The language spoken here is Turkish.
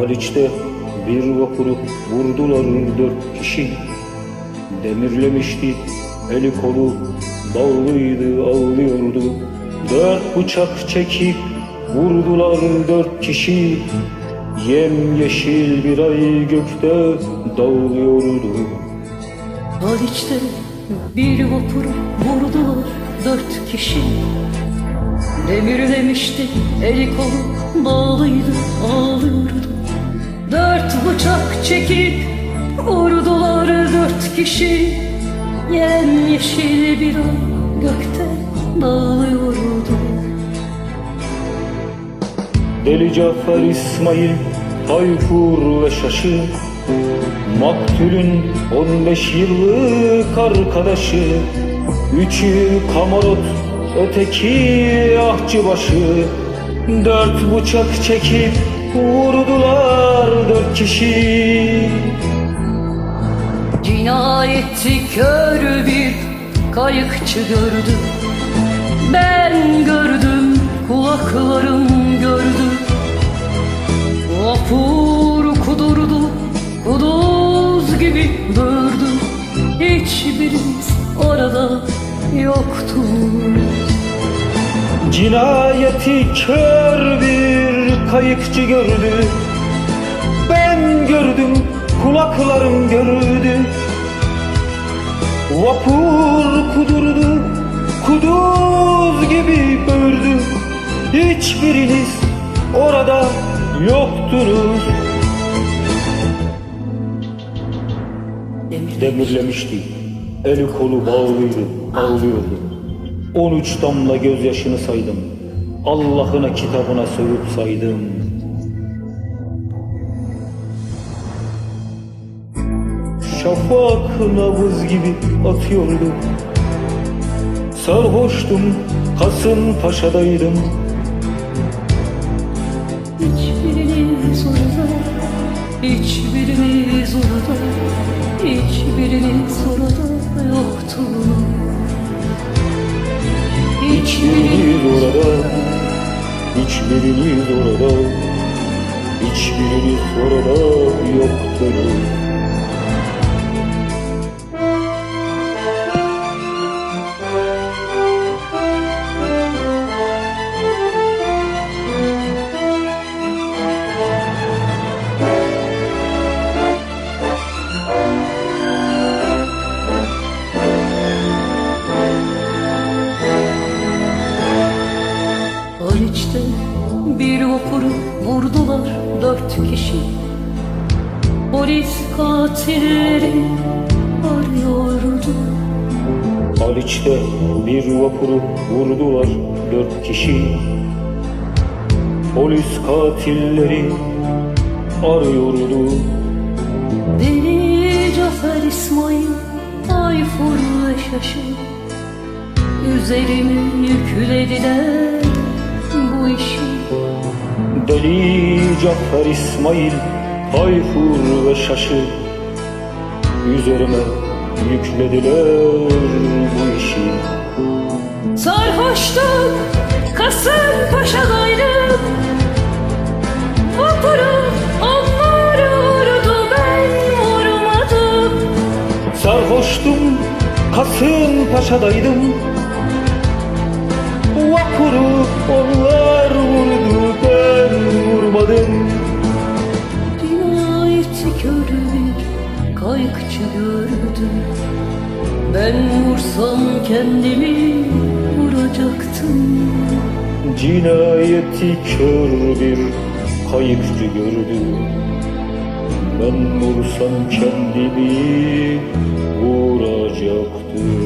Haliç'te bir vapuru vurdular dört kişi. Demirlemişti eli kolu bağlıydı ağlıyordu. Dört bıçak çekip vurdular dört kişi. Yem yeşil bir ay gökte dağılıyordu. Haliç'te bir vapur vurdular dört kişi. Demirlemişti eli kolu bağlıydı ağlıyordu bıçak çekip vurdular dört kişi. Yem yeşil bir ay gökte dağılıyordu. Deli Cafer İsmail Tayfur ve Şaşı Maktulün 15 yıllık arkadaşı Üçü kamarot öteki ahçıbaşı. Dört bıçak çekip vurdular kişi. Cinayeti kör bir kayıkçı gördü. Ben gördüm kulaklarım gördü. Vapur kudurdu kuduz gibi böğürdü. Hiçbirimiz orada yoktu. Cinayeti kör bir kayıkçı gördü gördüm kulaklarım gördü Vapur kudurdu kuduz gibi böğürdü. Hiçbiriniz orada yoktunuz. Demirlemişti eli kolu bağlıydı ağlıyordu. 13 damla gözyaşını saydım. Allah'ına kitabına sövüp saydım Şafak nabız gibi atıyordu Sarhoştum Kasımpaşa'daydım Hiçbiriniz orada Hiçbiriniz orada Hiçbiriniz orada yoktu. Hiçbiriniz orada Hiçbiriniz orada Hiçbiriniz orada yoktunuz dört kişi. Polis katilleri arıyordu. Haliç'te bir vapuru vurdular dört kişi. Polis katilleri arıyordu. Deli Cafer İsmail Tayfur ve Şaşı Üzerime yüklediler bu işi. Deli Cafer İsmail Tayfur ve Şaşı. Üzerime yüklediler bu işi. Sarhoştum Kasımpaşa'daydım Vapuru onlar vurdu ben vurmadım. Sarhoştum Kasımpaşa'daydım. Vapuru onlar Tam kendimi vuracaktım. Cinayeti kör bir kayıkçı gördüm Ben vursam kendimi vuracaktım